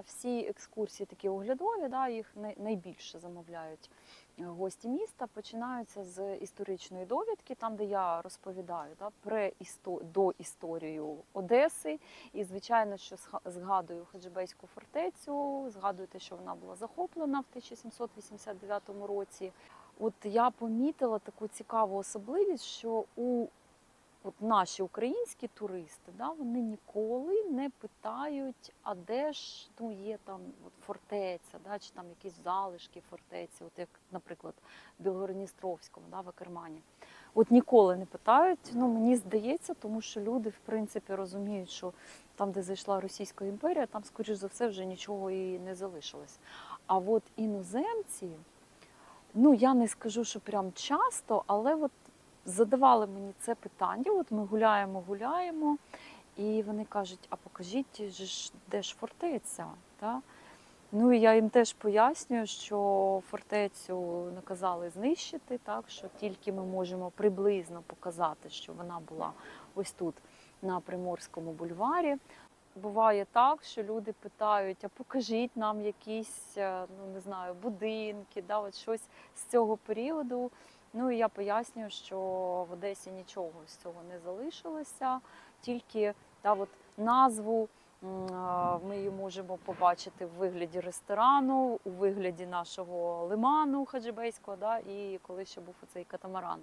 Всі екскурсії такі оглядові, да, їх най- найбільше замовляють е, гості міста. Починаються з історичної довідки, там, де я розповідаю да, про істо... до історію Одеси. І, звичайно, що згадую Хаджибейську фортецю, згадую те, що вона була захоплена в 1789 році. От я помітила таку цікаву особливість, що у от наші українські туристи, да, вони ніколи не питають, а де ж ну, є там от, фортеця, да, чи там якісь залишки фортеці, от як, наприклад, в Білгородністровському, да, в Акермані. От ніколи не питають. Ну мені здається, тому що люди в принципі розуміють, що там, де зайшла Російська імперія, там, скоріш за все, вже нічого і не залишилось. А от іноземці, ну я не скажу, що прям часто, але от задавали мені це питання. От ми гуляємо, гуляємо, і вони кажуть: а покажіть, де ж фортеця? Та? Ну і я їм теж пояснюю, що фортецю наказали знищити, так що тільки ми можемо приблизно показати, що вона була ось тут, на Приморському бульварі. Буває так, що люди питають: а покажіть нам якісь, е, ну не знаю, будинки, да, от щось з цього періоду. Ну і я пояснюю, що в Одесі нічого з цього не залишилося, тільки та от назву ми її можемо побачити в вигляді ресторану, у вигляді нашого лиману хаджибейського, да, і коли ще був оцей катамаран.